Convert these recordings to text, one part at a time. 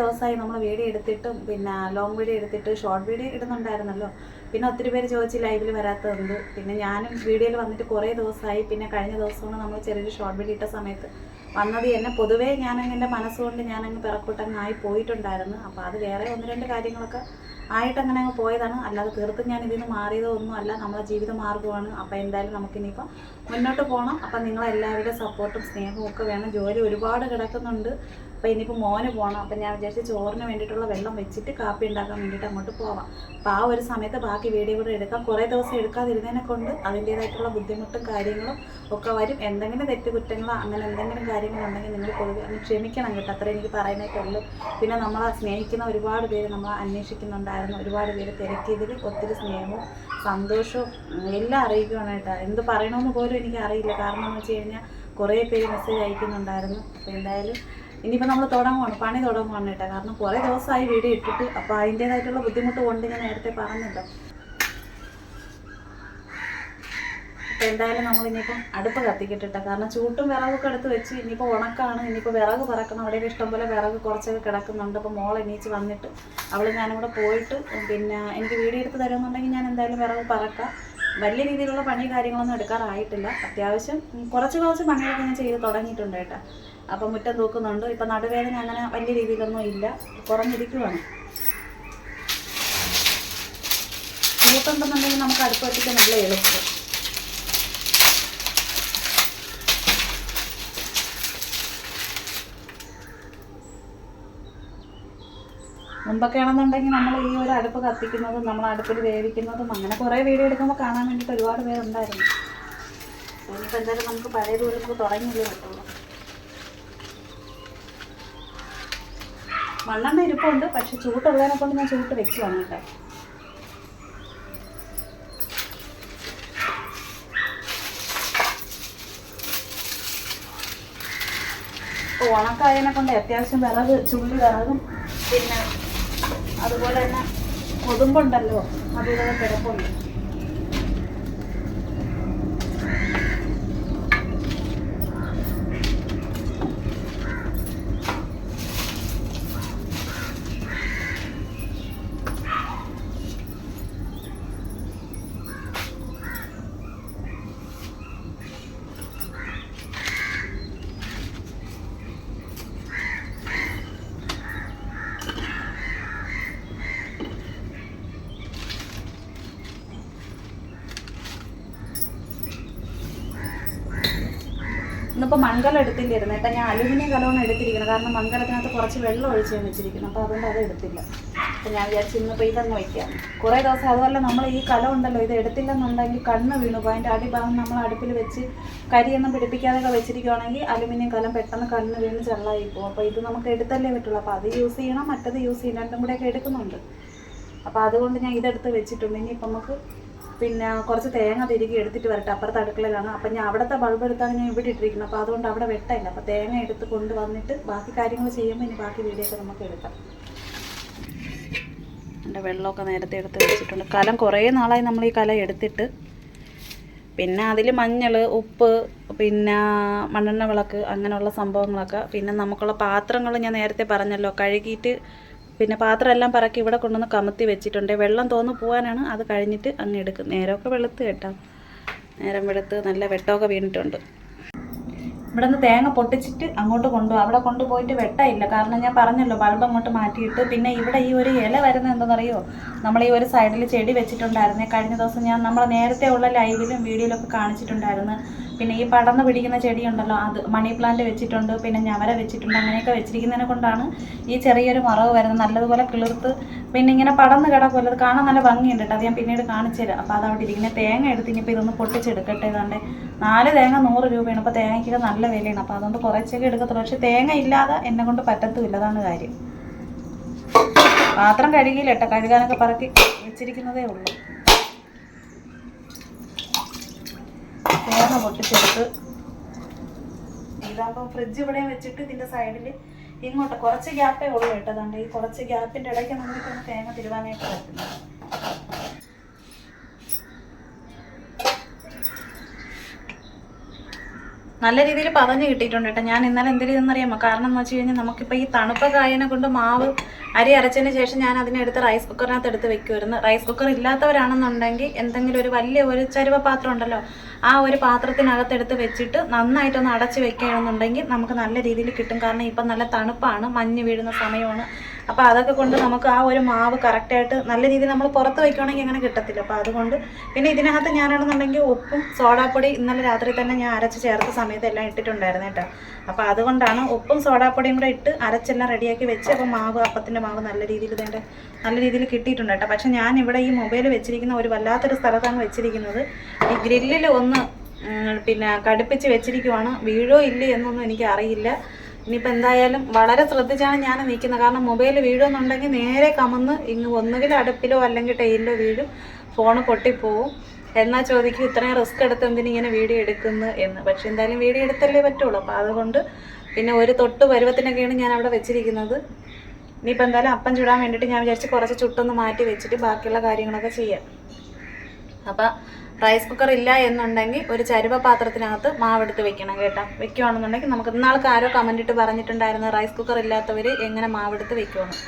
ദിവസമായി നമ്മൾ വീഡിയോ എടുത്തിട്ടും പിന്നെ ലോങ് വീഡിയോ എടുത്തിട്ട് ഷോർട്ട് വീഡിയോ ഇടുന്നുണ്ടായിരുന്നല്ലോ. പിന്നെ ഒത്തിരി പേര് ചോദിച്ച് ലൈവിൽ വരാത്തതുണ്ട്. പിന്നെ ഞാനും വീഡിയോയിൽ വന്നിട്ട് കുറേ ദിവസമായി. പിന്നെ കഴിഞ്ഞ ദിവസമാണ് നമ്മൾ ചെറിയൊരു ഷോർട്ട് വീഡിയോ ഇട്ട സമയത്ത് വന്നത്. എന്നെ പൊതുവേ ഞാനങ്ങ് എന്റെ മനസ്സുകൊണ്ട് ഞാനങ്ങ് പിറക്കൂട്ടങ്ങായി പോയിട്ടുണ്ടായിരുന്നു. അപ്പോൾ അത് വേറെ ഒന്ന് രണ്ട് കാര്യങ്ങളൊക്കെ ആയിട്ട് അങ്ങനെ അങ്ങ് പോയതാണ്. അല്ലാതെ തീർത്തും ഞാൻ ഇതിൽ നിന്ന് മാറിയതോ ഒന്നും അല്ല. നമ്മളെ ജീവിത മാർഗമാണ്. അപ്പോൾ എന്തായാലും നമുക്കിനിയിപ്പോൾ മുന്നോട്ട് പോകണം അപ്പം നിങ്ങളെല്ലാവരുടെ സപ്പോർട്ടും സ്നേഹവും ഒക്കെ വേണം. ജോലി ഒരുപാട് കിടക്കുന്നുണ്ട്. അപ്പോൾ ഇനിയിപ്പോൾ മോന് പോകണം അപ്പം ഞാൻ വിചാരിച്ചു ചോറിന് വേണ്ടിയിട്ടുള്ള വെള്ളം വെച്ചിട്ട് കാപ്പി ഉണ്ടാക്കാൻ വേണ്ടിയിട്ട് അങ്ങോട്ട് പോവാം. അപ്പോൾ ആ ഒരു സമയത്ത് ബാക്കി വീഡിയോ കൂടെ എടുക്കാം. കുറേ ദിവസം എടുക്കാതിരുന്നതിനെ കൊണ്ട് അതിന്റേതായിട്ടുള്ള ബുദ്ധിമുട്ടും കാര്യങ്ങളും ഒക്കെ വരും. എന്തെങ്കിലും തെറ്റുകുറ്റങ്ങളോ അങ്ങനെ എന്തെങ്കിലും കാര്യങ്ങളുണ്ടെങ്കിൽ നിങ്ങൾ പൊതുവെ ഒന്ന് ക്ഷമിക്കണം കേട്ടോ. അത്രേ എനിക്ക് പറയാനായിട്ടുള്ളൂ പിന്നെ നമ്മളെ സ്നേഹിക്കുന്ന ഒരുപാട് പേര് നമ്മൾ അന്വേഷിക്കുന്നുണ്ടായിരുന്നു. ഒരുപാട് പേര് തിരക്കിയതിൽ ഒത്തിരി സ്നേഹവും സന്തോഷവും എല്ലാം അറിയിക്കുകയാണ് കേട്ടോ. എന്ത് പറയണമെന്ന് പോലും എനിക്ക് അറിയില്ല. കാരണം എന്ന് വെച്ച് കഴിഞ്ഞാൽ കുറേ പേര് മെസ്സേജ് അയക്കുന്നുണ്ടായിരുന്നു. അപ്പോൾ എന്തായാലും ഇനിയിപ്പോൾ നമ്മൾ തുടങ്ങുവാണ് പണി തുടങ്ങുവാണ് കേട്ടോ. കാരണം കുറേ ദിവസമായി വീഡിയോ ഇട്ടിട്ട് അപ്പോൾ അതിന്റേതായിട്ടുള്ള ബുദ്ധിമുട്ട് കൊണ്ട് ഞാൻ നേരത്തെ പറഞ്ഞല്ലോ. അപ്പോൾ എന്തായാലും നമ്മൾ ഇനിയിപ്പം അടുപ്പ് കത്തിക്കിട്ടിട്ട. കാരണം ചൂട്ടും വിറകൊക്കെ എടുത്ത് വെച്ച് ഇനിയിപ്പോൾ ഉണക്കാണ് ഇനിയിപ്പോൾ വിറക് പറക്കണം. അവിടെ ഇഷ്ടം പോലെ വിറക് കുറച്ചൊക്കെ കിടക്കുന്നുണ്ട്. അപ്പോൾ മോൾ എണീച്ച് വന്നിട്ട് അവൾ ഞാനും കൂടെ പോയിട്ട് പിന്നെ എനിക്ക് വീഡിയോ എടുത്ത് തരുമെന്നുണ്ടെങ്കിൽ ഞാൻ എന്തായാലും വിറക് പറക്കാം. വലിയ രീതിയിലുള്ള പണി കാര്യങ്ങളൊന്നും എടുക്കാറായിട്ടില്ല. അത്യാവശ്യം കുറച്ച് കുറച്ച് പണികളൊക്കെ ഞാൻ ചെയ്ത് തുടങ്ങിയിട്ടുണ്ട് കേട്ടോ. അപ്പം മുറ്റം തൂക്കുന്നുണ്ട്. ഇപ്പം നടുവേദന അങ്ങനെ വലിയ രീതിയിലൊന്നും ഇല്ല. കുറഞ്ഞിരിക്കുവാണ്. മൂട്ടുണ്ടെന്നുണ്ടെങ്കിൽ നമുക്ക് അടുപ്പ് കത്തിക്കാൻ നല്ല എളുപ്പം. മുമ്പൊക്കെ ആണെന്നുണ്ടെങ്കിൽ നമ്മൾ ഈ ഒരു അടുപ്പ് കത്തിക്കുന്നതും നമ്മൾ അടുപ്പിൽ വേവിക്കുന്നതും അങ്ങനെ കുറേ വീഡിയോ എടുക്കുമ്പോൾ കാണാൻ വേണ്ടിയിട്ട് ഒരുപാട് പേരുണ്ടായിരുന്നു. ഇനിയിപ്പോൾ എന്തായാലും നമുക്ക് പഴയ ദൂരത്ത് തുടങ്ങിയില്ലേ പറ്റുള്ളൂ. മണ്ണെണ്ണ ഇരിപ്പുണ്ട് പക്ഷെ ചൂട്ടുള്ളതിനെ കൊണ്ട് ഞാൻ ചൂട്ട് വെക്കുവാണ് കേട്ടോ. ഉണക്കായതിനെ കൊണ്ട് അത്യാവശ്യം വിറക് ചുള്ളി വിറകും. പിന്നെ അതുപോലെ തന്നെ കൊതുമ്പുണ്ടല്ലോ അതുപോലെ കിടപ്പുണ്ട്. ഇന്നിപ്പോൾ മൺകലം എടുത്തില്ലായിരുന്നു ഏട്ടാ ഞാൻ അലുമിനിയം കലമാണ് എടുത്തിരിക്കുന്നത്. കാരണം മൺകലത്തിനകത്ത് കുറച്ച് വെള്ളം ഒഴിച്ച് വെച്ചിരിക്കുന്നു. അപ്പോൾ അതുകൊണ്ട് അത് എടുത്തില്ല. അപ്പോൾ ഞാൻ വിചാരിച്ചു ഇന്നിപ്പോൾ ഇതങ്ങ് വയ്ക്കാം. കുറേ ദിവസം അതുപോലെ നമ്മൾ ഈ കലം ഉണ്ടല്ലോ ഇത് എടുത്തില്ലെന്നുണ്ടെങ്കിൽ കണ്ണ് വീണു പോകും അതിന്റെ അടിഭാഗം നമ്മൾ അടുപ്പിൽ വെച്ച് കരിയൊന്നും പിടിപ്പിക്കാതെയൊക്കെ വെച്ചിരിക്കുകയാണെങ്കിൽ അലുമിനിയം കലം പെട്ടെന്ന് കണ്ണ് വീണ് ചെള്ളായി പോകും. അപ്പോൾ ഇത് നമുക്ക് എടുത്തല്ലേ പറ്റുള്ളൂ. അപ്പോൾ അത് യൂസ് ചെയ്യണം. മറ്റത് യൂസ് ചെയ്യണം. രണ്ടും കൂടെയൊക്കെ എടുക്കുന്നുണ്ട്. അപ്പോൾ അതുകൊണ്ട് ഞാൻ ഇതെടുത്ത് വെച്ചിട്ടുണ്ട്. ഇനിയിപ്പോൾ നമുക്ക് പിന്നെ കുറച്ച് തേങ്ങ തിരികെ എടുത്തിട്ട് വരട്ടെ അപ്പുറത്തെ അടുക്കളയിലാണ്. അപ്പം ഞാൻ അവിടുത്തെ ബൾബ് എടുത്താണ് ഞാൻ ഇവിടെ ഇട്ടിരിക്കുന്നത്. അപ്പോൾ അതുകൊണ്ട് അവിടെ വെട്ടമില്ല അപ്പോൾ തേങ്ങ എടുത്ത് കൊണ്ടുവന്നിട്ട് ബാക്കി കാര്യങ്ങൾ ചെയ്യുമ്പോൾ ഇനി ബാക്കി വീഡിയോ ഒക്കെ നമുക്ക് എടുക്കാം. എന്റെ വെള്ളമൊക്കെ നേരത്തെ എടുത്ത് വെച്ചിട്ടുണ്ട്. കലം കുറേ നാളായി നമ്മൾ ഈ കലം എടുത്തിട്ട്. പിന്നെ അതിൽ മഞ്ഞൾ ഉപ്പ് പിന്നെ മണ്ണെണ്ണ വിളക്ക് അങ്ങനെയുള്ള സംഭവങ്ങളൊക്കെ. പിന്നെ നമുക്കുള്ള പാത്രങ്ങൾ ഞാൻ നേരത്തെ പറഞ്ഞല്ലോ കഴുകിയിട്ട് പിന്നെ പാത്രം എല്ലാം പറക്കി ഇവിടെ കൊണ്ടുവന്ന് കമത്തി വെച്ചിട്ടുണ്ട്. വെള്ളം തോന്നു പോകാനാണ് അത് കഴിഞ്ഞിട്ട് അങ്ങ് എടുക്കും. നേരമൊക്കെ വെളുത്ത് കേട്ടോ. നേരം വെളുത്ത് നല്ല വെട്ടമൊക്കെ വീണിട്ടുണ്ട്. ഇവിടെ നിന്ന് തേങ്ങ പൊട്ടിച്ചിട്ട് അങ്ങോട്ട് കൊണ്ടുപോകും അവിടെ കൊണ്ടുപോയിട്ട് വെട്ടയില്ല. കാരണം ഞാൻ പറഞ്ഞല്ലോ ബൾബ് അങ്ങോട്ട് മാറ്റിയിട്ട്. പിന്നെ ഇവിടെ ഈ ഒരു ഇല വരുന്നത് എന്താണെന്നറിയോ? നമ്മൾ ഈ ഒരു സൈഡിൽ ചെടി വെച്ചിട്ടുണ്ടായിരുന്നേ. കഴിഞ്ഞ ദിവസം ഞാൻ നമ്മൾ നേരത്തെ ഉള്ള ലൈവിലും വീഡിയോയിലൊക്കെ കാണിച്ചിട്ടുണ്ടായിരുന്നു. പിന്നെ ഈ പടർന്ന് പിടിക്കുന്ന ചെടിയുണ്ടല്ലോ അത് മണി പ്ലാന്റ് വെച്ചിട്ടുണ്ട് പിന്നെ ഞവര വെച്ചിട്ടുണ്ട് അങ്ങനെയൊക്കെ വെച്ചിരിക്കുന്നതിനെ കൊണ്ടാണ് ഈ ചെറിയൊരു മറവ് വരുന്നത്. നല്ലതുപോലെ കിളിർത്ത് പിന്നെ ഇങ്ങനെ പടർന്ന് കിടക്കുമല്ലോ അത് കാണാൻ നല്ല ഭംഗിയുണ്ട് കേട്ടോ. അത് ഞാൻ പിന്നീട് കാണിച്ചു തരാം. അപ്പോൾ അതവിടെ ഇരിക്കുന്ന. തേങ്ങ എടുത്ത് ഇനിയിപ്പോൾ ഇതൊന്ന് പൊട്ടിച്ചെടുക്കട്ടെ. ഇതാണ്ട് നാല് തേങ്ങ നൂറ് രൂപയാണ്. അപ്പോൾ തേങ്ങയ്ക്കൊക്കെ നല്ല വിലയാണ്. അപ്പോൾ അതുകൊണ്ട് കുറച്ചൊക്കെ എടുക്കത്തുള്ളൂ. പക്ഷേ തേങ്ങ ഇല്ലാതെ എന്നെ കൊണ്ട് പറ്റത്തുമില്ല. അതാണ് കാര്യം. പാത്രം കഴുകിയില്ല കേട്ടോ. കഴുകാനൊക്കെ പറക്കി വെച്ചിരിക്കുന്നതേ ഉള്ളൂ. തേങ്ങ പൊട്ടിച്ചെടുത്ത് ഇതാകുമ്പോൾ ഫ്രിഡ്ജ് ഇവിടെ വെച്ചിട്ട് ഇതിന്റെ സൈഡിൽ ഇങ്ങോട്ട് കുറച്ച് ഗ്യാപ്പേ ഉള്ളൂ കേട്ടോ. അതുകൊണ്ട് ഈ കുറച്ച് ഗ്യാപ്പിന്റെ ഇടയ്ക്ക് നമുക്കൊന്ന് തേങ്ങ തിരുവാനായിട്ട് പറ്റുന്നത് നല്ല രീതിയിൽ പതഞ്ഞ് കിട്ടിയിട്ടുണ്ട് കേട്ടോ. ഞാൻ ഇന്നലെ എന്തിനു എന്നറിയാമോ കാരണം എന്ന് വെച്ച് കഴിഞ്ഞാൽ നമുക്കിപ്പോൾ ഈ തണുപ്പ് കായനെ കൊണ്ട് മാവ് അരി അരച്ചതിന് ശേഷം ഞാൻ അതിനെടുത്ത് റൈസ് കുക്കറിനകത്ത് എടുത്ത് വെക്കുമായിരുന്നു റൈസ് കുക്കർ ഇല്ലാത്തവരാണെന്നുണ്ടെങ്കിൽ എന്തെങ്കിലും ഒരു വലിയ ഒരു ചരുവ പാത്രം ഉണ്ടല്ലോ. ആ ഒരു പാത്രത്തിനകത്തെടുത്ത് വെച്ചിട്ട് നന്നായിട്ടൊന്ന് അടച്ച് വെക്കുകയാണെന്നുണ്ടെങ്കിൽ നമുക്ക് നല്ല രീതിയിൽ കിട്ടും. കാരണം ഇപ്പം നല്ല തണുപ്പാണ് മഞ്ഞ് വീഴുന്ന സമയമാണ്. അപ്പോൾ അതൊക്കെ കൊണ്ട് നമുക്ക് ആ ഒരു മാവ് കറക്റ്റായിട്ട് നല്ല രീതിയിൽ നമ്മൾ പുറത്ത് വയ്ക്കുകയാണെങ്കിൽ അങ്ങനെ കിട്ടത്തില്ല. അപ്പോൾ അതുകൊണ്ട് പിന്നെ ഇതിനകത്ത് ഞാനാണെന്നുണ്ടെങ്കിൽ ഉപ്പും സോഡാപ്പൊടി ഇന്നലെ രാത്രി തന്നെ ഞാൻ അരച്ച് ചേർത്ത സമയത്ത് എല്ലാം ഇട്ടിട്ടുണ്ടായിരുന്നു കേട്ടോ. അപ്പോൾ അതുകൊണ്ടാണ് ഉപ്പും സോഡാപ്പൊടിയും കൂടെ ഇട്ട് അരച്ചെല്ലാം റെഡിയാക്കി വെച്ച് അപ്പോൾ മാവ് അപ്പത്തിന്റെ മാവ് നല്ല രീതിയിൽ ഇതേണ്ട നല്ല രീതിയിൽ കിട്ടിയിട്ടുണ്ട് കേട്ടോ. പക്ഷേ ഞാൻ ഇവിടെ ഈ മൊബൈൽ വെച്ചിരിക്കുന്ന ഒരു വല്ലാത്തൊരു സ്ഥലത്താണ് വെച്ചിരിക്കുന്നത്. ഈ ഗ്രില്ലിൽ ഒന്ന് പിന്നെ കടുപ്പിച്ച് വെച്ചിരിക്കുവാണ്. വീഴോ ഇല്ലേ എന്നൊന്നും എനിക്ക് അറിയില്ല ഇനിയിപ്പോൾ എന്തായാലും വളരെ ശ്രദ്ധിച്ചാണ് ഞാൻ നിൽക്കുന്നത്. കാരണം മൊബൈൽ വീഴുമെന്നുണ്ടെങ്കിൽ നേരെ കമന്ന് ഇങ്ങ് ഒന്നുകിൽ അടുപ്പിലോ അല്ലെങ്കിൽ ടൈലിലോ വീഴും. ഫോണ് പൊട്ടിപ്പോവും. എന്നാൽ ചോദിക്കും ഇത്രയും റിസ്ക് എടുത്ത് എന്തിനിങ്ങനെ വീഡിയോ എടുക്കുന്നു എന്ന്. പക്ഷെ എന്തായാലും വീഡിയോ എടുത്തല്ലേ പറ്റുള്ളൂ. അപ്പോൾ അതുകൊണ്ട് പിന്നെ ഒരു തൊട്ട് പരുവത്തിനൊക്കെയാണ് ഞാൻ അവിടെ വെച്ചിരിക്കുന്നത്. ഇനിയിപ്പോൾ എന്തായാലും അപ്പം ചുടാൻ വേണ്ടിയിട്ട് ഞാൻ വിചാരിച്ച് കുറച്ച് ചുട്ടൊന്ന് മാറ്റി വെച്ചിട്ട് ബാക്കിയുള്ള കാര്യങ്ങളൊക്കെ ചെയ്യാം. അപ്പം റൈസ് കുക്കർ ഇല്ല എന്നുണ്ടെങ്കിൽ ഒരു ചരുവ പാത്രത്തിനകത്ത് മാവെടുത്ത് വെക്കണം കേട്ടോ. വെക്കുകയാണെന്നുണ്ടെങ്കിൽ നമുക്ക് ഇന്നാൾക്ക് ആരോ കമന്റ് ഇട്ട് പറഞ്ഞിട്ടുണ്ടായിരുന്നു റൈസ് കുക്കർ ഇല്ലാത്തവർ എങ്ങനെ മാവെടുത്ത് വെക്കുമെന്ന്.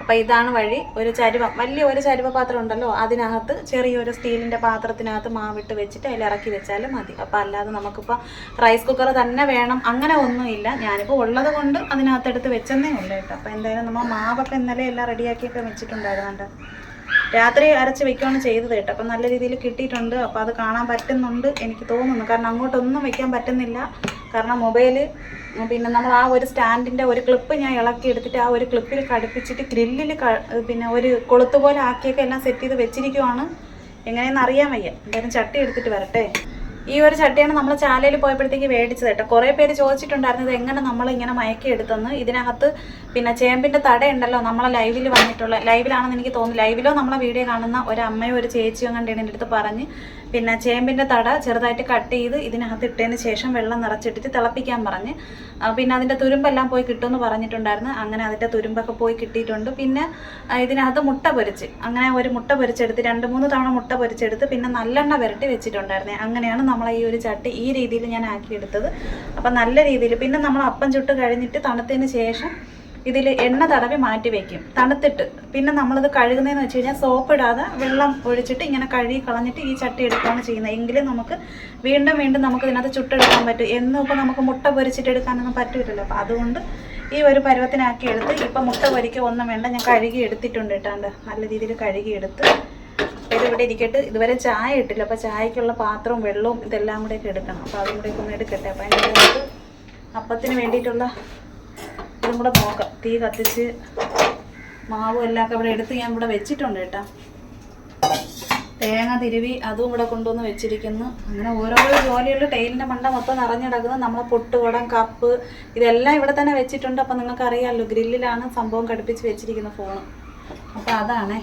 അപ്പോൾ ഇതാണ് വഴി ഒരു ചരുവ. വലിയ ഒരു ചരുവ പാത്രം ഉണ്ടല്ലോ അതിനകത്ത് ചെറിയൊരു സ്റ്റീലിന്റെ പാത്രത്തിനകത്ത് മാവിട്ട് വെച്ചിട്ട് അതിൽ ഇറക്കി വെച്ചാലും മതി. അപ്പോൾ അല്ലാതെ നമുക്കിപ്പോൾ റൈസ് കുക്കർ തന്നെ വേണം അങ്ങനെ ഒന്നുമില്ല ഞാനിപ്പോൾ ഉള്ളത് കൊണ്ട് അതിനകത്ത് എടുത്ത് വെച്ചെന്നേ ഉള്ളൂ കേട്ടോ. അപ്പോൾ എന്തായാലും നമ്മൾ മാവൊക്കെ ഇന്നലെ എല്ലാം റെഡിയാക്കിയൊക്കെ വെച്ചിട്ടുണ്ടായിരുന്നുണ്ട് രാത്രി അരച്ച് വെക്കുകയാണ് ചെയ്തത് കേട്ടോ. അപ്പം നല്ല രീതിയിൽ കിട്ടിയിട്ടുണ്ട്. അപ്പോൾ അത് കാണാൻ പറ്റുന്നുണ്ട് എനിക്ക് തോന്നുന്നു. കാരണം അങ്ങോട്ടൊന്നും വെക്കാൻ പറ്റുന്നില്ല. കാരണം മൊബൈൽ പിന്നെ നമ്മൾ ആ ഒരു സ്റ്റാൻഡിന്റെ ഒരു ക്ലിപ്പ് ഞാൻ ഇളക്കി എടുത്തിട്ട് ആ ഒരു ക്ലിപ്പിൽ കടുപ്പിച്ചിട്ട് ഗ്രില്ലിൽ പിന്നെ ഒരു കൊളുത്ത് പോലെ ആക്കിയൊക്കെ എല്ലാം സെറ്റ് ചെയ്ത് വെച്ചിരിക്കുവാണ്. എങ്ങനെയെന്ന് അറിയാൻ വയ്യ. എന്തായാലും ചട്ടി എടുത്തിട്ട് വരട്ടെ. ഈ ഒരു ചട്ടിയാണ് നമ്മൾ ചാലയിൽ പോയപ്പോഴത്തേക്ക് മേടിച്ചത് കേട്ടോ. കുറേ പേര് ചോദിച്ചിട്ടുണ്ടായിരുന്നത് എങ്ങനെ നമ്മൾ ഇങ്ങനെ മയക്കി എടുത്തെന്ന് ഇതിനകത്ത് പിന്നെ ചേമ്പിന്റെ തടയുണ്ടല്ലോ നമ്മളെ ലൈവിൽ വന്നിട്ടുള്ള ലൈവിലാണെന്ന് എനിക്ക് തോന്നുന്നു ലൈവിലോ നമ്മളെ വീഡിയോ കാണുന്ന ഒരു അമ്മയോ ഒരു ചേച്ചിയോ കണ്ടിട്ട് എന്റെ അടുത്ത് പറഞ്ഞ് പിന്നെ ചേമ്പിന്റെ തട ചെറുതായിട്ട് കട്ട് ചെയ്ത് ഇതിനകത്ത് ഇട്ടതിന് ശേഷം വെള്ളം നിറച്ചിട്ടിട്ട് തിളപ്പിക്കാൻ പറഞ്ഞ്. പിന്നെ അതിന്റെ തുരുമ്പെല്ലാം പോയി കിട്ടുമെന്ന് പറഞ്ഞിട്ടുണ്ടായിരുന്നു. അങ്ങനെ അതിന്റെ തുരുമ്പൊക്കെ പോയി കിട്ടിയിട്ടുണ്ട്. പിന്നെ ഇതിനകത്ത് മുട്ട പൊരിച്ച്. അങ്ങനെ ഒരു മുട്ട പൊരിച്ചെടുത്ത് രണ്ട് മൂന്ന് തവണ മുട്ട പൊരിച്ചെടുത്ത് പിന്നെ നല്ലെണ്ണ പുരട്ടി വെച്ചിട്ടുണ്ടായിരുന്നേ. അങ്ങനെയാണ് നമ്മൾ ഈ ഒരു ചട്ടി ഈ രീതിയിൽ ഞാൻ ആക്കിയെടുത്തത്. അപ്പം നല്ല രീതിയിൽ പിന്നെ നമ്മൾ അപ്പം ചുട്ട് കഴിഞ്ഞിട്ട് തണുത്തതിന് ശേഷം ഇതിൽ എണ്ണ തടവി മാറ്റി വെക്കും. തണുത്തിട്ട്. പിന്നെ നമ്മളിത് കഴുകുന്നതെന്ന് വെച്ച് കഴിഞ്ഞാൽ സോപ്പ് ഇടാതെ വെള്ളം ഒഴിച്ചിട്ട് ഇങ്ങനെ കഴുകി കളഞ്ഞിട്ട് ഈ ചട്ടി എടുക്കുകയാണ് ചെയ്യുന്നത്. എങ്കിലും നമുക്ക് വീണ്ടും വീണ്ടും നമുക്ക് ഇതിനകത്ത് ചുട്ടെടുക്കാൻ പറ്റും. എന്നും ഇപ്പോൾ നമുക്ക് മുട്ട പൊരിച്ചിട്ട് എടുക്കാനൊന്നും പറ്റില്ലല്ലോ അപ്പോൾ അതുകൊണ്ട് ഈ ഒരു പരുവത്തിനാക്കി എടുത്ത് ഇപ്പം മുട്ട പൊരിക്കുക ഒന്നും വേണ്ട. ഞാൻ കഴുകി എടുത്തിട്ടുണ്ട് കേട്ടാണ്ട് നല്ല രീതിയിൽ കഴുകി എടുത്ത് ഇവിടെ ഇരിക്കട്ട്. ഇതുവരെ ചായ ഇട്ടില്ല. അപ്പോൾ ചായക്കുള്ള പാത്രവും വെള്ളവും ഇതെല്ലാം കൂടെയൊക്കെ എടുക്കണം. അപ്പോൾ അതും കൂടെ ഒന്ന് എടുക്കട്ടെ. അപ്പോൾ അതിന്റെ അപ്പത്തിന് വേണ്ടിയിട്ടുള്ള ഇതും കൂടെ നോക്കാം. തീ കത്തിച്ച് മാവും എല്ലാം ഒക്കെ ഇവിടെ എടുത്ത് ഞാൻ ഇവിടെ വെച്ചിട്ടുണ്ട് കേട്ടോ. തേങ്ങ തിരുവി അതും ഇവിടെ കൊണ്ടുവന്ന് വെച്ചിരിക്കുന്നു. അങ്ങനെ ഓരോരോ ജോലിയുള്ള ടൈലിന്റെ മണ്ട മൊത്തം നിറഞ്ഞിടക്കുന്നത് നമ്മളെ പൊട്ടുകുടം കപ്പ് ഇതെല്ലാം ഇവിടെ തന്നെ വെച്ചിട്ടുണ്ട്. അപ്പം നിങ്ങൾക്ക് അറിയാമല്ലോ ഗ്രില്ലിലാണ് സംഭവം ഘടിപ്പിച്ച് വെച്ചിരിക്കുന്ന ഫോണ് അപ്പം അതാണേ.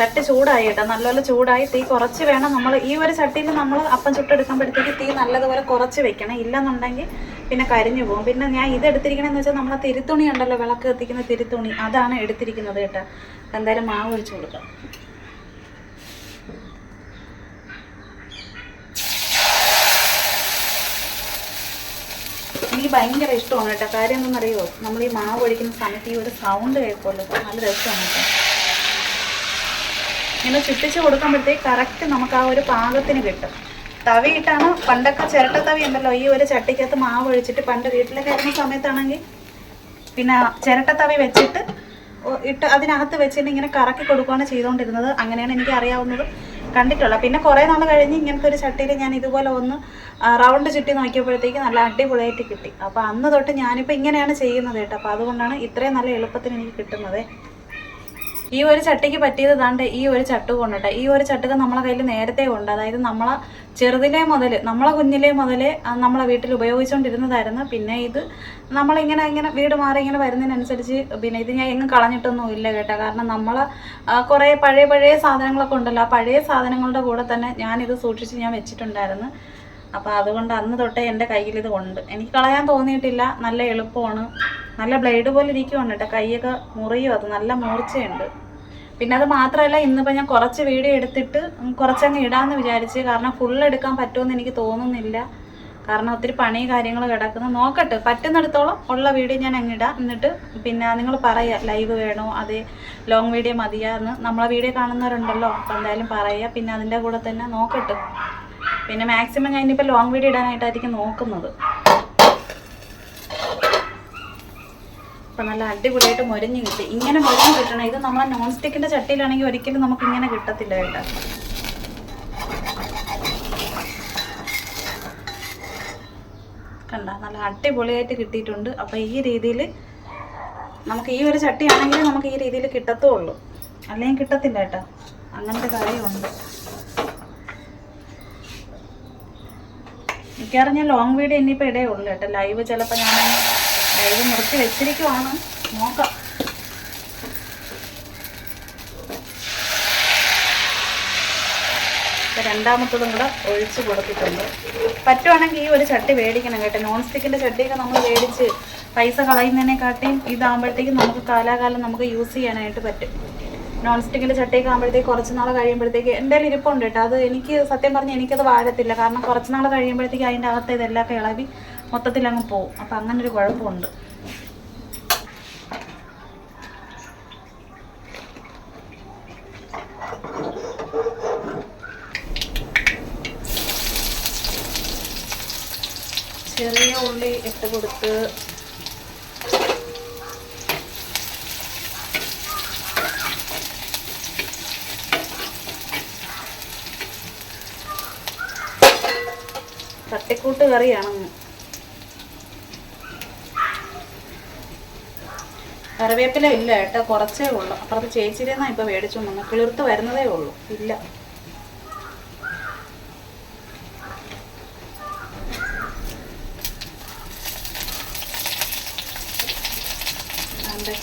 ചട്ടി ചൂടായി കേട്ടോ. നല്ലപോലെ ചൂടായി തീ കുറച്ച് വേണം നമ്മൾ ഈ ഒരു ചട്ടിയിൽ നമ്മൾ അപ്പം ചുട്ടെടുക്കുമ്പോഴത്തേക്ക് തീ നല്ലതുപോലെ കുറച്ച് വെക്കണം. ഇല്ലെന്നുണ്ടെങ്കിൽ പിന്നെ കരിഞ്ഞു പോകും. പിന്നെ ഞാൻ ഇത് എടുത്തിരിക്കണമെന്ന് വെച്ചാൽ നമ്മൾ തിരുത്തുണി ഉണ്ടല്ലോ വിളക്ക് കത്തിക്കുന്ന തിരുത്തുണി. അതാണ് എടുത്തിരിക്കുന്നത് കേട്ടോ. എന്തായാലും മാവ് ഒഴിച്ചു കൊടുക്കാം. എനിക്ക് ഭയങ്കര ഇഷ്ടമാണ് കേട്ടോ. കാര്യം എന്തെന്നറിയോ നമ്മൾ ഈ മാവ് ഒഴിക്കുന്ന സമയത്ത് ഈ ഒരു സൗണ്ട് കേൾക്കുമല്ലോ. നല്ല രസമാണ് കേട്ടോ. ഇങ്ങനെ ചുറ്റിച്ച് കൊടുക്കുമ്പോഴത്തേക്ക് കറക്റ്റ് നമുക്ക് ആ ഒരു പാകത്തിന് കിട്ടും. തവിയിട്ടാണ്? പണ്ടൊക്കെ ചിരട്ട തവി ഉണ്ടല്ലോ ഈ ഒരു ചട്ടിക്കകത്ത് മാവ് ഒഴിച്ചിട്ട് പണ്ട് വീട്ടിലൊക്കെ ആയിരുന്ന സമയത്താണെങ്കിൽ പിന്നെ ചിരട്ട തവി വെച്ചിട്ട് ഇട്ട് അതിനകത്ത് വെച്ചിട്ട് ഇങ്ങനെ കറക്കി കൊടുക്കുകയാണ് ചെയ്തുകൊണ്ടിരുന്നത്. അങ്ങനെയാണ് എനിക്ക് അറിയാവുന്നത്. കണ്ടിട്ടുള്ളത് പിന്നെ കുറേ നാൾ കഴിഞ്ഞ് ഇങ്ങനത്തെ ഒരു ചട്ടിയിൽ ഞാൻ ഇതുപോലെ ഒന്ന് റൗണ്ട് ചുറ്റി നോക്കിയപ്പോഴത്തേക്ക് നല്ല അടിപൊളിയായിട്ട് കിട്ടി. അപ്പോൾ അന്ന് തൊട്ട് ഞാനിപ്പോൾ ഇങ്ങനെയാണ് ചെയ്യുന്നത് കേട്ടോ. അപ്പോൾ അതുകൊണ്ടാണ് ഇത്രയും നല്ല എളുപ്പത്തിന് എനിക്ക് കിട്ടുന്നത്. ഈ ഒരു ചട്ടിക്ക് പറ്റിയത് ദാണ്ട് ഈ ഒരു ചട്ട് കൊണ്ടിട്ട്. ഈ ഒരു ചട്ടുക നമ്മളെ കയ്യിൽ നേരത്തെ ഉണ്ട്. അതായത് നമ്മളെ ചെറുതിലെ മുതൽ നമ്മളെ കുഞ്ഞിലെ മുതലേ നമ്മളെ വീട്ടിൽ ഉപയോഗിച്ചുകൊണ്ടിരുന്നതായിരുന്നു പിന്നെ ഇത് നമ്മളിങ്ങനെ ഇങ്ങനെ വീട് മാറി ഇങ്ങനെ വരുന്നതിനനുസരിച്ച് പിന്നെ ഇത് ഞാൻ എങ്ങും കളഞ്ഞിട്ടൊന്നും ഇല്ല കേട്ടോ. കാരണം നമ്മൾ കുറേ പഴയ പഴയ സാധനങ്ങളൊക്കെ ഉണ്ടല്ലോ. ആ പഴയ സാധനങ്ങളുടെ കൂടെ തന്നെ ഞാനിത് സൂക്ഷിച്ച് ഞാൻ വെച്ചിട്ടുണ്ടായിരുന്നു. അപ്പോൾ അതുകൊണ്ട് അന്ന് തൊട്ടേ എന്റെ കയ്യിൽ ഇത് ഉണ്ട്. എനിക്ക് കളയാൻ തോന്നിയിട്ടില്ല. നല്ല എളുപ്പമാണ്. നല്ല ബ്ലേഡ് പോലെ ഇരിക്കുവാണ് കേട്ടോ കൈയൊക്കെ മുറിയും അത് നല്ല മൂർച്ചയുണ്ട്. പിന്നെ അത് മാത്രമല്ല ഇന്നിപ്പോൾ ഞാൻ കുറച്ച് വീഡിയോ എടുത്തിട്ട് കുറച്ചങ്ങ് ഇടാമെന്ന് വിചാരിച്ച് കാരണം ഫുൾ എടുക്കാൻ പറ്റുമെന്ന് എനിക്ക് തോന്നുന്നില്ല. കാരണം ഒത്തിരി പണി കാര്യങ്ങൾ കിടക്കുന്നു. നോക്കട്ടെ പറ്റുന്നിടത്തോളം ഉള്ള വീഡിയോ ഞാൻ അങ്ങ് ഇടാം. എന്നിട്ട് പിന്നെ നിങ്ങൾ പറയുക ലൈവ് വേണോ അതേ ലോങ് വീഡിയോ മതിയാന്ന്. നമ്മളെ വീഡിയോ കാണുന്നവരുണ്ടല്ലോ അപ്പം എന്തായാലും പറയുക പിന്നെ അതിന്റെ കൂടെ തന്നെ നോക്കട്ടെ. പിന്നെ മാക്സിമം ഞാൻ ഇനിയിപ്പോൾ ലോങ് വീഡിയോ ഇടാനായിട്ടായിരിക്കും നോക്കുന്നത്. അപ്പം നല്ല അടിപൊളിയായിട്ട് മൊരിഞ്ഞ് കിട്ടി. ഇങ്ങനെ മൊരിഞ്ഞ് കിട്ടണം. ഇത് നമ്മളെ നോൺ സ്റ്റിക്കിന്റെ ചട്ടിയിലാണെങ്കിൽ ഒരിക്കലും നമുക്ക് ഇങ്ങനെ കിട്ടത്തില്ല കേട്ടോ. കണ്ട? നല്ല അടിപൊളിയായിട്ട് കിട്ടിയിട്ടുണ്ട്. അപ്പോൾ ഈ രീതിയിൽ നമുക്ക് ഈ ഒരു ചട്ടിയാണെങ്കിൽ നമുക്ക് ഈ രീതിയിൽ കിട്ടത്തുള്ളൂ. അല്ലെങ്കിൽ കിട്ടത്തില്ല കേട്ടോ. അങ്ങനത്തെ കാര്യമുണ്ട്. മിക്കാറും ഞാൻ ലോങ് വീഡിയോ ഇനിയിപ്പോൾ ഇടേ ഉള്ളൂ കേട്ടോ. ലൈവ് ചിലപ്പോൾ ഞാൻ ലൈവ് മുറിച്ച് വെച്ചിരിക്കുവാണ്. നോക്കാം. രണ്ടാമത്തതും കൂടെ ഒഴിച്ച് കൊടുത്തിട്ടുണ്ട്. പറ്റുവാണെങ്കിൽ ഈ ഒരു ചട്ടി മേടിക്കണം കേട്ടോ. നോൺ സ്റ്റിക്കിന്റെ ചട്ടിയൊക്കെ നമ്മൾ മേടിച്ച് പൈസ കളയുന്നതിനെക്കാട്ടിയും ഇതാകുമ്പോഴത്തേക്കും നമുക്ക് കാലാകാലം നമുക്ക് യൂസ് ചെയ്യാനായിട്ട് പറ്റും. നോൺ സ്റ്റിക്കിന്റെ ചട്ടിയൊക്കെ ആകുമ്പോഴത്തേക്ക് കുറച്ച് നാൾ കഴിയുമ്പോഴത്തേക്ക് എന്റെ ഇരിപ്പുണ്ട് കേട്ടോ. അത് എനിക്ക് സത്യം പറഞ്ഞാൽ എനിക്കത് വാഴത്തില്ല. കാരണം കുറച്ച് നാൾ കഴിയുമ്പോഴത്തേക്ക് അതിന്റെ അകത്ത് ഇതെല്ലാം ഇളവി മൊത്തത്തിൽ അങ്ങ് പോവും. അപ്പം അങ്ങനെ ഒരു കുഴപ്പമുണ്ട്. ചെറിയ ഉള്ളി ഇട്ട് കൊടുത്ത് തട്ടിക്കൂട്ട് കറിയാണെന്ന്. കറിവേപ്പില ഇല്ല കേട്ടോ കുറച്ചേ ഉള്ളൂ. അപ്പുറത്ത് ചേച്ചിരുന്നാ ഇപ്പൊ മേടിച്ചു വന്നു. കിളിർത്ത് വരുന്നതേ ഉള്ളൂ. ഇല്ല. ആണ്ടെ.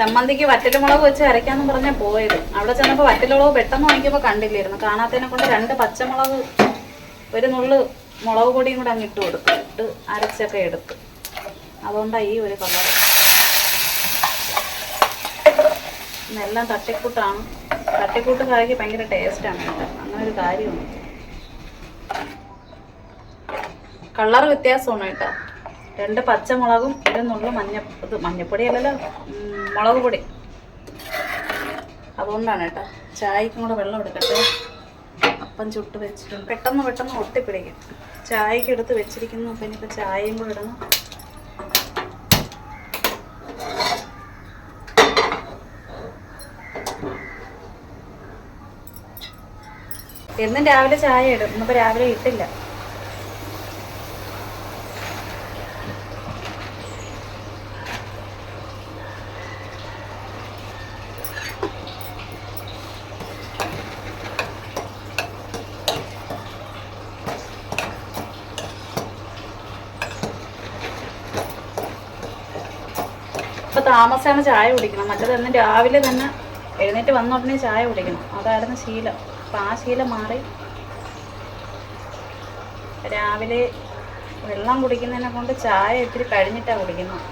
ചമ്മന്തിക്ക് വറ്റലുമുളക് വെച്ച് അരയ്ക്കാന്ന് പറഞ്ഞാൽ പോയത്. അവിടെ ചെന്നപ്പോൾ വറ്റലുളക് പെട്ടെന്ന് വാങ്ങിക്കുമ്പോൾ കണ്ടില്ലായിരുന്നു. കാണാത്തതിനെ കൊണ്ട് രണ്ട് പച്ചമുളക് ഒരു നുള്ളു മുളക് പൊടിയും കൂടെ അങ്ങ് ഇട്ട് കൊടുത്തു. ഇട്ട് അരച്ചൊക്കെ എടുത്തു. അതുകൊണ്ടാണ് ഈ ഒരു കളർ എല്ലാം തട്ടിക്കൂട്ടാണ്. തട്ടിക്കൂട്ട് കറിക്ക് ഭയങ്കര ടേസ്റ്റാണ് അങ്ങനെ ഒരു കാര്യമുണ്ട് കളർ വ്യത്യാസമാണ് കേട്ടോ. രണ്ട് പച്ചമുളകും ഇതെന്നുള്ള നുള്ളു മഞ്ഞ ഇത് മഞ്ഞപ്പൊടി അല്ലല്ലോ ഉം, മുളക് പൊടി. അതുകൊണ്ടാണ് കേട്ടോ. ചായക്കും കൂടെ വെള്ളം എടുക്കട്ടെ. അപ്പം ചുട്ട് വെച്ചിട്ടുണ്ട്. പെട്ടെന്ന് പെട്ടെന്ന് ഒട്ടിപ്പിടിക്കും. ചായക്ക് എടുത്ത് വെച്ചിരിക്കുന്നു. അപ്പം ഇനിയിപ്പോൾ ചായയും കൂടെ ഇടണം. എന്നും രാവിലെ ചായ ഇടും. ഇന്നിപ്പോൾ രാവിലെ ഇട്ടില്ല. താമസിച്ചാണ് ചായ കുടിക്കണം. മറ്റേത് തന്നെ രാവിലെ തന്നെ എഴുന്നേറ്റ് വന്ന ഉടനെ ചായ കുടിക്കണം. അതായിരുന്നു ശീലം. അപ്പം ആ ശീലം മാറി. രാവിലെ വെള്ളം കുടിക്കുന്നതിനെ കൊണ്ട് ചായ ഇത്തിരി കഴിഞ്ഞിട്ടാണ് കുടിക്കുന്നത്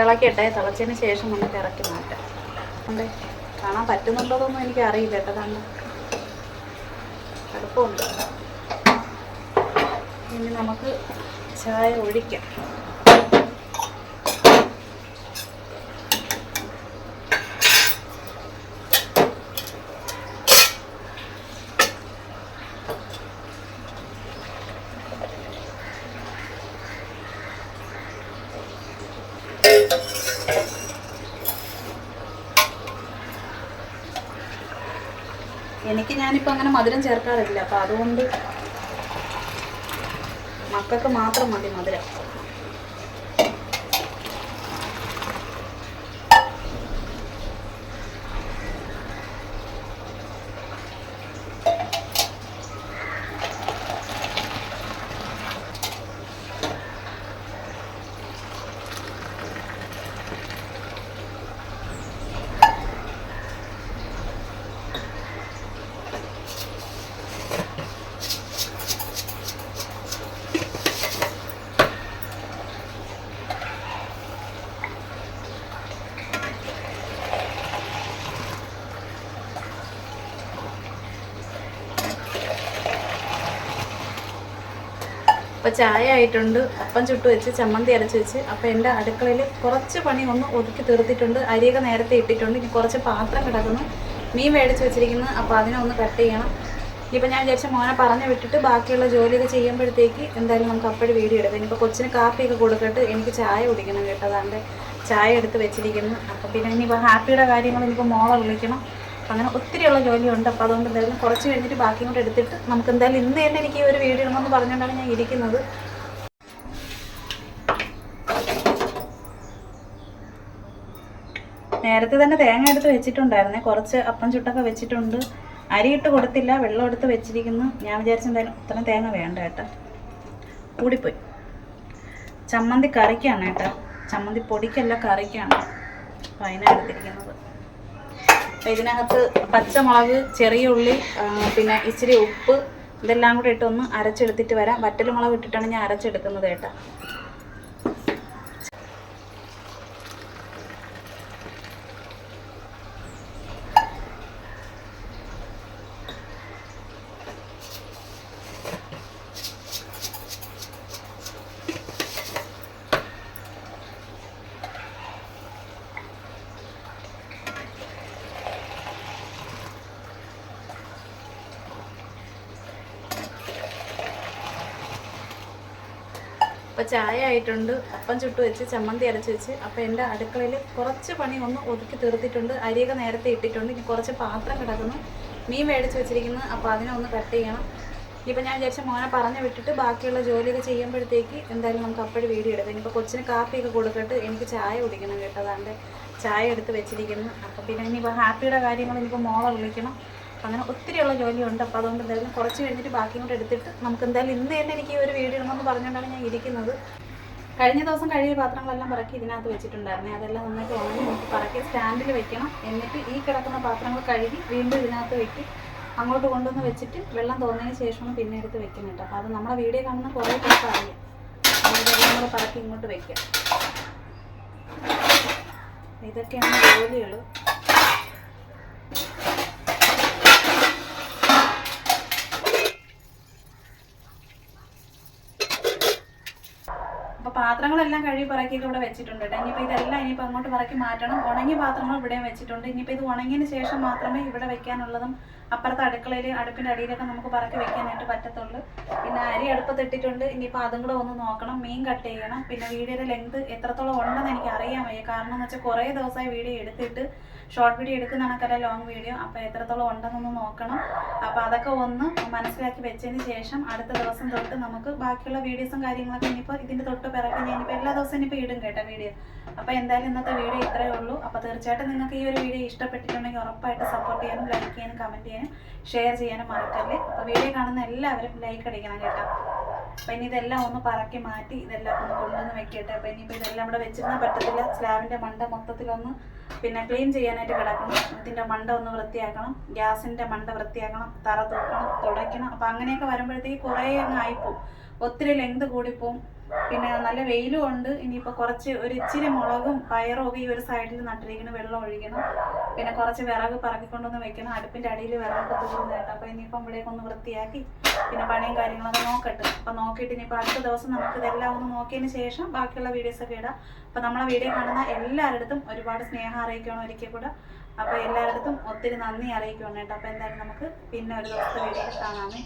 ഇളക്കിട്ടെ തിളച്ചതിന് ശേഷം നമുക്ക് ഇറക്കി മാറ്റാം. കാണാൻ പറ്റുന്നുണ്ടോന്നൊന്നും എനിക്ക് അറിയില്ല കേട്ടോ അടുപ്പമുണ്ട് ഇനി നമുക്ക് ചായ ഒഴിക്കാം. എനിക്ക് ഞാനിപ്പോൾ അങ്ങനെ മധുരം ചേർക്കാറില്ല അപ്പോൾ അതുകൊണ്ട് മക്കൾക്ക് മാത്രം മതി മധുരം. അപ്പോൾ ചായ ആയിട്ടുണ്ട് അപ്പം ചുട്ട് വെച്ച് ചമ്മന്തി അരച്ച് വെച്ച്. അപ്പോൾ എന്റെ അടുക്കളയിൽ കുറച്ച് പണി ഒന്ന് ഒതുക്കി തീർത്തിട്ടുണ്ട് അരിയൊക്കെ നേരത്തെ ഇട്ടിട്ടുണ്ട്. ഇനി കുറച്ച് പാത്രം കിടക്കുന്നു. മീൻ മേടിച്ച് വെച്ചിരിക്കുന്നു അപ്പോൾ അതിനെ ഒന്ന് കട്ട് ചെയ്യണം. ഇനിയിപ്പോൾ ഞാൻ വിചാരിച്ച മോനെ പറഞ്ഞു വിട്ടിട്ട് ബാക്കിയുള്ള ജോലിയൊക്കെ ചെയ്യുമ്പോഴത്തേക്ക് എന്തായാലും നമുക്ക് അപ്പോഴും വീഡിയോ എടുക്കാം. ഇനിയിപ്പോൾ കൊച്ചിന് കാപ്പിയൊക്കെ കൊടുത്തിട്ട് എനിക്ക് ചായ കുടിക്കണം കേട്ടോ അതാണ്ട് ചായ എടുത്ത് വെച്ചിരിക്കുന്നു. അപ്പോൾ പിന്നെ ഇനിയിപ്പോൾ ഹാപ്പിയുടെ കാര്യങ്ങൾ ഇനിയിപ്പോൾ മോളെ വിളിക്കണം. അപ്പം അങ്ങനെ ഒത്തിരിയുള്ള ജോലിയുണ്ട്. അപ്പോൾ അതുകൊണ്ട് എന്തായാലും കുറച്ച് കഴിഞ്ഞിട്ട് ബാക്കി കൂടെ എടുത്തിട്ട് നമുക്ക് എന്തായാലും ഇന്ന് തന്നെ എനിക്ക് ഒരു വീഡിയോ ഇടണമെന്ന് പറഞ്ഞുകൊണ്ടാണ് ഞാൻ ഇരിക്കുന്നത്. നേരത്തെ തന്നെ തേങ്ങ എടുത്ത് വെച്ചിട്ടുണ്ടായിരുന്നേ. കുറച്ച് അപ്പം ചുട്ടൊക്കെ വെച്ചിട്ടുണ്ട്. അരി ഇട്ട് കൊടുത്തില്ല വെള്ളം എടുത്ത് വെച്ചിരിക്കുന്നു. ഞാൻ വിചാരിച്ചെന്തായാലും ഇത്ര തേങ്ങ വേണ്ട കേട്ടോ കൂടിപ്പോയി. ചമ്മന്തി കറിക്കാണ് കേട്ടോ ചമ്മന്തി പൊടിക്കല്ല കറിക്കാണ്. അപ്പം അപ്പം ഇതിനകത്ത് പച്ചമുളക് ചെറിയ ഉള്ളി പിന്നെ ഇച്ചിരി ഉപ്പ് ഇതെല്ലാം കൂടി ഇട്ടൊന്ന് അരച്ചെടുത്തിട്ട് വരാം. വറ്റൽ മുളക് ഇട്ടിട്ടാണ് ഞാൻ അരച്ചെടുക്കുന്നത് കേട്ടോ അപ്പോൾ ചായ ആയിട്ടുണ്ട് അപ്പം ചുട്ട് വെച്ച് ചമ്മന്തി അരച്ച് വെച്ച്. അപ്പം എന്റെ അടുക്കളയിൽ കുറച്ച് പണി ഒന്ന് ഒതുക്കി തീർത്തിട്ടുണ്ട്. അരിയൊക്കെ നേരത്തെ ഇട്ടിട്ടുണ്ട്. ഇനി കുറച്ച് പാത്രം കിടക്കുന്നു. മീൻ മേടിച്ച് വെച്ചിരിക്കുന്നു. അപ്പോൾ അതിനെ ഒന്ന് കട്ട് ചെയ്യണം. ഇനിയിപ്പോൾ ഞാൻ വിചാരിച്ച മോനെ പറഞ്ഞു വിട്ടിട്ട് ബാക്കിയുള്ള ജോലിയൊക്കെ ചെയ്യുമ്പോഴത്തേക്ക് എന്തായാലും നമുക്ക് അപ്പോഴും വീഡിയോ എടുക്കാം. ഇനിയിപ്പോൾ കൊച്ചിന് കാപ്പിയൊക്കെ കൊടുത്തിട്ട് എനിക്ക് ചായ കുടിക്കണം കേട്ടോ. അതാണ്ട് ചായ എടുത്ത് വെച്ചിരിക്കുന്നു. അപ്പോൾ പിന്നെ ഇനിയിപ്പോൾ ഹാപ്പിയുടെ കാര്യങ്ങൾ ഇനിയിപ്പോൾ മോളെ വിളിക്കണം. അങ്ങനെ ഒത്തിരിയുള്ള ജോലിയുണ്ട്. അപ്പോൾ അതുകൊണ്ട് എന്തായാലും കുറച്ച് കഴിഞ്ഞിട്ട് ബാക്കിയും കൂടെ എടുത്തിട്ട് നമുക്ക് എന്തായാലും ഇന്ന് തന്നെ എനിക്ക് ഒരു വീഡിയോ ഇടണമെന്ന് പറഞ്ഞുകൊണ്ടാണ് ഞാൻ ഇരിക്കുന്നത്. കഴിഞ്ഞ ദിവസം കഴുകിയ പാത്രങ്ങളെല്ലാം പറക്കി ഇതിനകത്ത് വെച്ചിട്ടുണ്ടായിരുന്നേ. അതെല്ലാം നന്നായിട്ട് ഉണങ്ങി നമുക്ക് പറക്കി സ്റ്റാൻഡിൽ വെക്കണം. എന്നിട്ട് ഈ കിടക്കുന്ന പാത്രങ്ങൾ കഴുകി വീണ്ടും ഇതിനകത്ത് വെക്കി അങ്ങോട്ട് കൊണ്ടുവന്ന് വെച്ചിട്ട് വെള്ളം തോന്നിയതിന് ശേഷമാണ് പിന്നെ എടുത്ത് വെക്കുന്നത് കേട്ടോ. അപ്പോൾ അത് നമ്മുടെ വീഡിയോ കാണുന്ന കുറേ പേർക്ക് അറിയാം. നമ്മൾ പറക്കി ഇങ്ങോട്ട് വെക്കാം ഇതൊക്കെയാണ് ജോലികൾ. പാത്രങ്ങളെല്ലാം കഴുകി പറക്കിയൊക്കെ ഇവിടെ വെച്ചിട്ടുണ്ട് കേട്ടോ. ഇനിയിപ്പോൾ ഇതെല്ലാം ഇനിയിപ്പോൾ അങ്ങോട്ട് പറക്കി മാറ്റണം. ഉണങ്ങിയ പാത്രങ്ങൾ ഇവിടെയും വെച്ചിട്ടുണ്ട്. ഇനിയിപ്പോൾ ഇത് ഉണങ്ങിയതിന് ശേഷം മാത്രമേ ഇവിടെ വെക്കാനുള്ളതും അപ്പുറത്തെ അടുക്കളയിൽ അടുപ്പിന്റെ അടിയിലൊക്കെ നമുക്ക് പറക്കി വെക്കാനായിട്ട് പറ്റത്തുള്ളൂ. പിന്നെ അരി അടുപ്പത്തിട്ടിട്ടുണ്ട് ഇനിയിപ്പോൾ അതും കൂടെ ഒന്ന് നോക്കണം. മീൻ കട്ട് ചെയ്യണം. പിന്നെ വീഡിയോയുടെ ലെങ്ത് എത്രത്തോളം ഉണ്ടെന്ന് എനിക്ക് അറിയാൻ വയ്യ. കാരണം എന്ന് വെച്ചാൽ കുറേ ദിവസമായി വീഡിയോ എടുത്തിട്ട് ഷോർട്ട് വീഡിയോ എടുക്കുന്ന കണക്കല്ല ലോങ് വീഡിയോ. അപ്പോൾ എത്രത്തോളം ഉണ്ടെന്നൊന്ന് നോക്കണം. അപ്പോൾ അതൊക്കെ ഒന്ന് മനസ്സിലാക്കി വെച്ചതിന് ശേഷം അടുത്ത ദിവസം തൊട്ട് നമുക്ക് ബാക്കിയുള്ള വീഡിയോസും കാര്യങ്ങളൊക്കെ ഇനിയിപ്പോൾ ഇതിന്റെ തൊട്ട് ഞാനിപ്പോൾ എല്ലാ ദിവസവും ഇനിയിപ്പോൾ ഇടും കേട്ടോ വീഡിയോ. അപ്പോൾ എന്തായാലും ഇന്നത്തെ വീഡിയോ ഇത്രയേ ഉള്ളൂ. അപ്പോൾ തീർച്ചയായിട്ടും നിങ്ങൾക്ക് ഈ ഒരു വീഡിയോ ഇഷ്ടപ്പെട്ടിട്ടുണ്ടെങ്കിൽ ഉറപ്പായിട്ട് സപ്പോർട്ട് ചെയ്യാനും ലൈക്ക് ചെയ്യാനും കമന്റ് ചെയ്യാനും ഷെയർ ചെയ്യാനും മറക്കല്ലേ. അപ്പോൾ വീഡിയോ കാണുന്ന എല്ലാവരും ലൈക്ക് അടിക്കണം കേട്ടോ. അപ്പോൾ ഇനി ഇതെല്ലാം ഒന്ന് പറക്കി മാറ്റി ഇതെല്ലാം ഒന്ന് കൊണ്ടുവന്ന് വെക്കട്ടെ. അപ്പോൾ ഇനിയിപ്പോൾ ഇതെല്ലാം ഇവിടെ വെച്ചിരുന്നാൽ പറ്റത്തില്ല. സ്ലാബിന്റെ മണ്ട മൊത്തത്തിലൊന്ന് പിന്നെ ക്ലീൻ ചെയ്യാനായിട്ട് കിടക്കണം. ഇതിന്റെ മണ്ട ഒന്ന് വൃത്തിയാക്കണം. ഗ്യാസിന്റെ മണ്ട വൃത്തിയാക്കണം. തറ തൂക്കണം തുടയ്ക്കണം. അപ്പോൾ അങ്ങനെയൊക്കെ വരുമ്പോഴത്തേക്ക് കുറേ അങ്ങ് ആയിപ്പോവും. ഒത്തിരി ലെങ്ത് കൂടിപ്പോവും. പിന്നെ നല്ല വെയിലും ഉണ്ട്. ഇനിയിപ്പോൾ കുറച്ച് ഒരു ഇച്ചിരി മുളകും പയറും ഒക്കെ ഈ ഒരു സൈഡിൽ നട്ടിരിക്കണം വെള്ളം ഒഴിക്കണം. പിന്നെ കുറച്ച് വിറക് പറക്കിക്കൊണ്ടൊന്ന് വെക്കണം. അടുപ്പിന്റെ അടിയിൽ വിറകൊക്കെ തീർന്നതായിട്ട് അപ്പോൾ ഇനിയിപ്പം ഇവിടേക്ക് ഒന്ന് വൃത്തിയാക്കി പിന്നെ പണിയും കാര്യങ്ങളൊക്കെ നോക്കട്ടെ. അപ്പോൾ നോക്കിയിട്ട് ഇനിയിപ്പോൾ അടുത്ത ദിവസം നമുക്ക് ഇതെല്ലാം ഒന്ന് നോക്കിയതിന് ശേഷം ബാക്കിയുള്ള വീഡിയോസൊക്കെ ഇടാം. അപ്പോൾ നമ്മളെ വീഡിയോ കാണുന്ന എല്ലാവരുടെ ഒരുപാട് സ്നേഹം അറിയിക്കണം ഒരിക്കൽ കൂടെ. അപ്പോൾ എല്ലാവരുടെ ഒത്തിരി നന്ദി അറിയിക്കണം കേട്ടോ. അപ്പോൾ എന്തായാലും നമുക്ക് പിന്നെ ഒരു ദിവസത്തെ വീഡിയോ കാണാമേ.